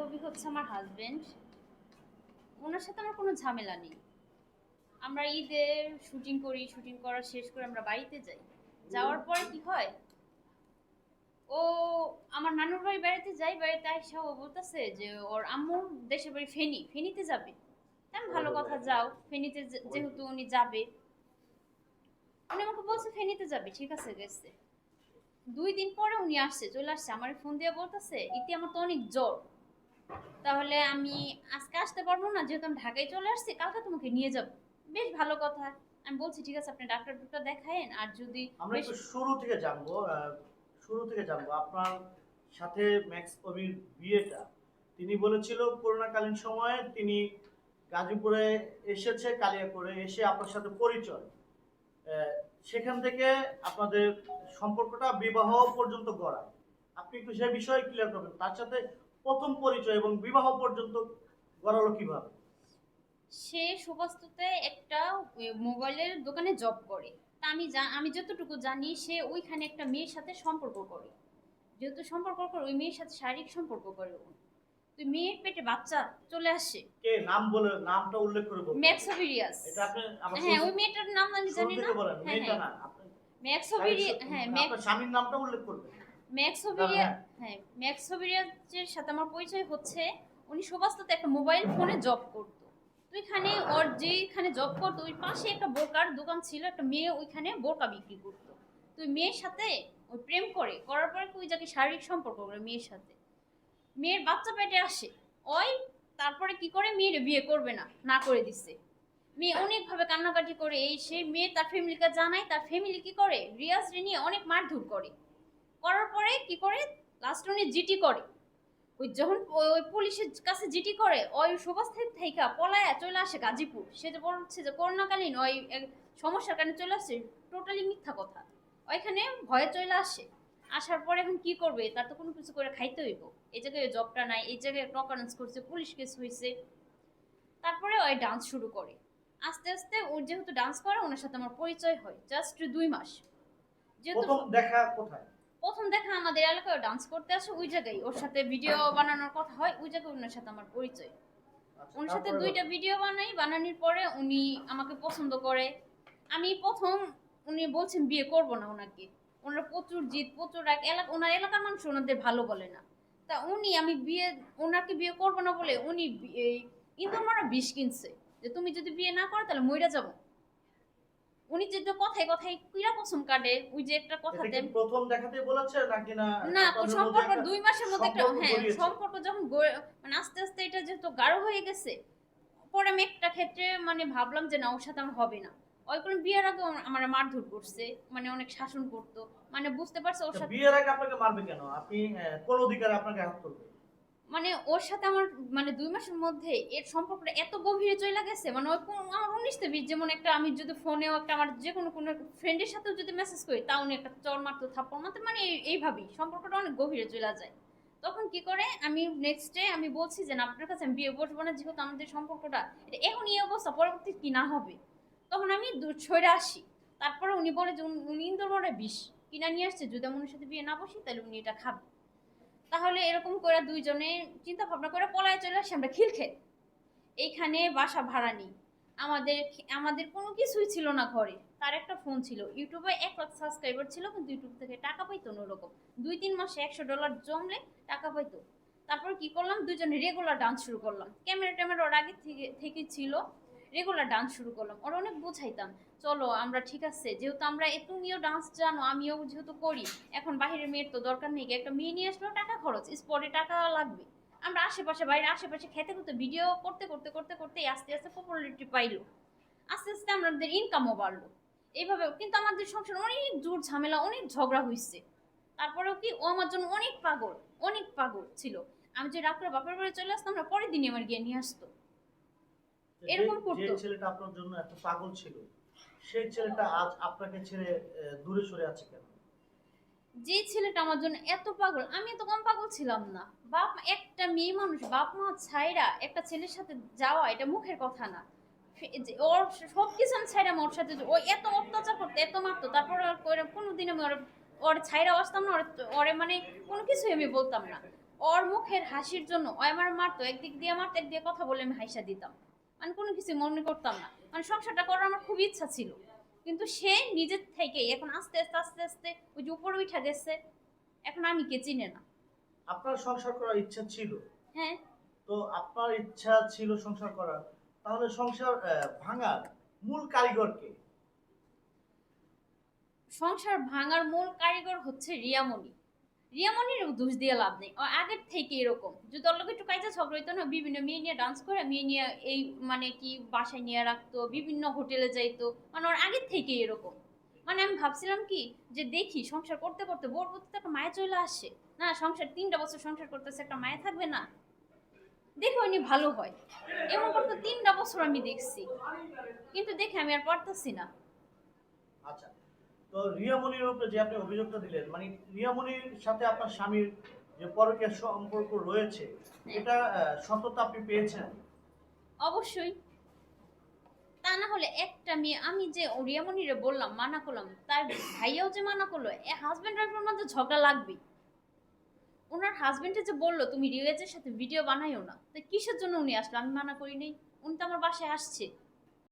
ছবি হচ্ছে আমার হাজবেন্ড ওনার সাথে আমার কোনো ঝামেলা নেই। আমরা ঈদে শুটিং করি শুটিং করা শেষ করে আমরা বাড়িতে যাই। যাওয়ার পরে কি হয়? ও আমার নানুর বাড়ি বেড়াতে যাই বাড়িতে আইসা ও বলতেছে যে ওর আম্মুর দেশের বাড়ি ফেনি ফেনিতে যাবে। তা আমি ভালো কথা যাও। ফেনিতে যেহেতু উনি যাবে। উনি আমাকে বলছে ফেনিতে যাবে ঠিক আছে গেছে। দুই দিন পরে উনি আসছে চলে আসছে। আমার ফোন দিয়ে বলতেছে ইতি আমার তো অনেক জ্বর। তাহলে আমি আজকে আসতে পারব না যেহেতু আমি ঢাকায় চলে আসছি কালকে তোমাকে নিয়ে যাব। বেশ ভালো কথা। আমি বলছি ঠিক আছে আপনি ডাক্তার দুটো দেখায়েন আর যদি আমরা একটু শুরু থেকে জানব শুরু থেকে জানব। আপনার সাথে ম্যাক্স কবির বিয়েটা তিনি বলেছিল করোনাকালীন সময়ে তিনি গাজীপুরে এসেছে কালিয়াপুরে এসে আপনার সাথে পরিচয়। সেখান থেকে আপনাদের সম্পর্কটা বিবাহ পর্যন্ত গড়া আপনি একটু সে বিষয়ে ক্লিয়ার করবেন। তার সাথে প্রথম পরিচয় এবং বিবাহ পর্যন্ত গড়ালো কীভাবে? সে সুবাস্তুতে একটা মোবাইলের দোকানে জব করে। তা আমি আমি যতটুকু জানি সে ওইখানে একটা মেয়ের সাথে সম্পর্ক করে। যেহেতু সম্পর্ক করে ওই মেয়ের সাথে শারীরিক সম্পর্ক করে। তো মেয়ের পেটে বাচ্চা চলে আসে। কে? নাম বলে নামটা উল্লেখ করে বলুন ম্যাক্সোভিরিয়াস। এটা আপনি হ্যাঁ ওই মেয়েটার নাম আমি জানি না। হ্যাঁ মেয়েটা হ্যাঁ না আপনি হ্যাঁ ম্যাক- আপনার স্বামীর নামটা উল্লেখ করবেন। ম্যাক্সোভিরিয়া হ্যাঁ। হ্যাঁ ম্যাক্সোভিরিয়াসের সাথে আমার পরিচয় হচ্ছে উনি সুবাস্তুতে একটা মোবাইল ফোনে জব করতো। তো ওইখানে ওর যেখানে জব করতো ওই পাশে একটা বোরকার দোকান ছিল একটা মেয়ে ওইখানে বোরকা বিক্রি করতো। তো ওই মেয়ের সাথে ওই প্রেম করে করার পরে ওই যাকে শারীরিক সম্পর্ক করে মেয়ের সাথে। মেয়ের বাচ্চা পেটে আসে ওই তারপরে কি করে মেয়ের বিয়ে করবে না না করে দিচ্ছে মেয়ে অনেকভাবে কান্নাকাটি করে এই সে মেয়ে তার ফ্যামিলিকে জানায় তার ফ্যামিলি কি করে রিয়াজ নিয়ে অনেক মারধর করে। করার পরে কি করে? লাস্ট উনি জিটি করে। ওই যখন ওই- পুলিশের কাছে জিটি করে, ওই সুবাস্থিত থেকে পলায়া চলে আসে গাজীপুর। সে যে বলছে যে করোনাকালীন ওই সমস্যার কারণে চলে আসছে টোটালি মিথ্যা কথা। ওইখানে ভয়ে চলে আসে। আসার পরে এখন কি করবে? তার তো কোনো কিছু করে খাইতে হইব। এই জায়গায় জবটা নাই এই জায়গায় প্রকারেন্স করছে, পুলিশ কেস হয়েছে তারপরে ওই ডান্স শুরু করে। আস্তে আস্তে ওর যেহেতু ডান্স করে, ওনার সাথে আমার পরিচয় হয় জাস্ট দুই মাস। যেহেতু দেখা কোথায়? প্রথম দেখা আমাদের এলাকায় ডান্স করতে আসে ওই জায়গায়। ওর সাথে ভিডিও বানানোর কথা হয় ওই জায়গায় ওনার সাথে আমার পরিচয়। আচ্ছা, ওনার সাথে দুইটা ভিডিও বানাই বানানোর পরে উনি আমাকে পছন্দ করে। আমি প্রথম উনি বলছেন বিয়ে করব না ওনাকে। ওনার প্রচুর জিত প্রচুর এক এলাকা ওনার এলাকার মানুষ ওনাদের ভালো বলে না। তা উনি আমি বিয়ে ওনাকে বিয়ে করব না বলে উনি ইন্দুর মারা বিষ কিনছে। যে তুমি যদি বিয়ে না করো তাহলে মইরা যাব। উনি যে কথায় কথায় কিরা কসম কাটে ওই যে একটা কথা দেন প্রথম দেখাতে বলেছে নাকি না? না সম্পর্ক দুই মাসের মধ্যে একটা হ্যাঁ সম্পর্ক যখন মানে আস্তে আস্তে এটা যেহেতু গাঢ় হয়ে গেছে পরে আমি একটা ক্ষেত্রে মানে ভাবলাম যে না ওর সাথে আমার হবে না। ওই কোনো বিয়ের আগে আমার মারধর করছে মানে অনেক শাসন করতো মানে বুঝতে পারছে ওর সাথে বিয়ের আগে আপনাকে মারবে কেন? আপনি কোন অধিকারে আপনাকে হাত তুলবে মানে ওর সাথে আমার মানে দুই মাসের মধ্যে এর সম্পর্কটা এত গভীরে চলে গেছে মানে ওই আমার উনিশতে বিশ যেমন একটা আমি যদি ফোনেও একটা আমার যে কোনো কোনো ফ্রেন্ডের সাথেও যদি মেসেজ করি, তাও উনি একটা চর মারতো, থাপ্পড় মারতো মানে এই- এইভাবেই সম্পর্কটা অনেক গভীরে চলে যায়। তখন কি করে, আমি নেক্সট ডে আমি বলছি যে আপনার কাছে আমি বিয়ে বসবো না, যেহেতু আমাদের সম্পর্কটা, এটা এখন এই অবস্থা, পরবর্তী কি না হবে? তখন আমি সরে আসি, তারপরে উনি বলে যে, উনি- ইন্দোর বড় বিষ, কিনা নিয়ে আসছে, যদি আমি উনির সাথে বিয়ে না বসি, তাহলে উনি এটা খাবে। তাহলে এরকম করে দুইজনে চিন্তা ভাবনা করে পলায় চলে আসি আমরা খিলক্ষেত। এইখানে বাসা ভাড়া নিই। আমাদের আমাদের কোনো কিছুই ছিল না ঘরে। তার একটা ফোন ছিল। ইউটিউবে এক লাখ সাবস্ক্রাইবার ছিল, কিন্তু ইউটিউব থেকে টাকা পাইতো ওরকম। দুই তিন মাসে একশো ডলার জমলে টাকা পাইতো। তারপর কি করলাম? দুজনে রেগুলার ডান্স শুরু করলাম। ক্যামেরা ট্যামেরা ওর আগে থেকে ছিল। রেগুলার ডান্স শুরু করলাম। ওরা অনেক বোঝাইতাম, চলো আমরা ঠিক আছে, যেহেতু আমরা তুমিও ডান্স জানো, আমিও যেহেতু করি, এখন বাহিরের মেয়ের তো দরকার নেই, একটা মেয়ে নিয়ে আসলেও টাকা খরচ স্পটে টাকা লাগবে। আমরা আশেপাশে বাইরে আশেপাশে খেতে করতে ভিডিও করতে করতে করতে করতে আস্তে আস্তে পপুলারিটি পাইলো। আস্তে আস্তে আমাদের ইনকামও বাড়লো। এইভাবে কিন্তু আমাদের সংসার অনেক জোর ঝামেলা, অনেক ঝগড়া হয়েছে তারপরেও কি, ও আমার জন্য অনেক পাগল অনেক পাগল ছিল। আমি যে রাত্রে বাপের বাড়ি চলে আসতাম না, পরের দিনই আমার গিয়ে নিয়ে আসতো। এরকম যে ছেলেটা আপনার জন্য এত পাগল ছিল সেই ছেলেটা আজ আপনাকে ছেড়ে দূরে সরে আছে কেন? যে ছেলেটা আমার জন্য এত পাগল আমি তো কম পাগল ছিলাম না। বাপ একটা মেয়ে মানুষ বাপ মা ছাইরা একটা ছেলের সাথে যাওয়া এটা মুখের কথা না। ওর সব কিছু আমি ছাইরা ওর সাথে ও এত অত্যাচার করতো এত মারতো তারপর কোনো দিন আমি ওর ওর ছাইরা আসতাম না ওর মানে কোনো কিছুই আমি বলতাম না। ওর মুখের হাসির জন্য ও আমার মারতো একদিক দিয়ে মারতো এক দিয়ে কথা বলে আমি হাসা দিতাম। মানে কোনো কিছু মনে করতাম না। মানে সংসারটা করার আমার খুব ইচ্ছা ছিল। কিন্তু সে নিজের থেকে এখন আস্তে আস্তে আস্তে আস্তে ওই যে উপরে উঠা গেছে। এখন আমি কে চিনে না। আপনার সংসার করার ইচ্ছা ছিল? হ্যাঁ। তো আপনার ইচ্ছা ছিল সংসার করার। তাহলে সংসার ভাঙার মূল কারিগরকে সংসার ভাঙার মূল কারিগর হচ্ছে রিয়ামণি। রিয়ামণির দোষ দিয়ে লাভ নেই। ও আগের থেকে এরকম। যদি ওর একটু কাজে ঝগড়া হইতো না, বিভিন্ন মেয়ে নিয়ে ডান্স করে, মেয়ে নিয়ে এই মানে কি বাসায় নিয়ে রাখতো, বিভিন্ন হোটেলে যাইতো মানে ওর আগের থেকে এরকম। মানে আমি ভাবছিলাম কি, যে দেখি সংসার করতে করতে বোর করতে একটা মায়া চলে আসে। না, সংসার তিনটা বছর সংসার করতেছে, একটা মায়া থাকবে না। দেখে উনি ভালো হয়। এমন করতে তিনটা বছর আমি দেখছি। কিন্তু দেখে আমি আর পারতেছি না। আচ্ছা। তো রিয়ামণির উপরে যে আপনি অভিযোগটা দিলেন মানে রিয়ামণির সাথে আপনার স্বামীর যে পরকীয় সম্পর্ক রয়েছে এটা আহ, সত্যতা আপনি পেয়েছেন? অবশ্যই। তা না হলে একটা মেয়ে আমি যে রিয়ামণিরে বললাম মানা করলাম তার ভাইয়াও যে মানা করল এ হাজব্যান্ড ওয়াইফের মধ্যে ঝগড়া লাগবে ওনার হাজবেন্ডে যে বলল তুমি রিওয়েজের সাথে ভিডিও বানাইও না। তো কিসের জন্য উনি আসলো? আমি মানা করি নাই। উনি তো আমার বাসায় আসছে।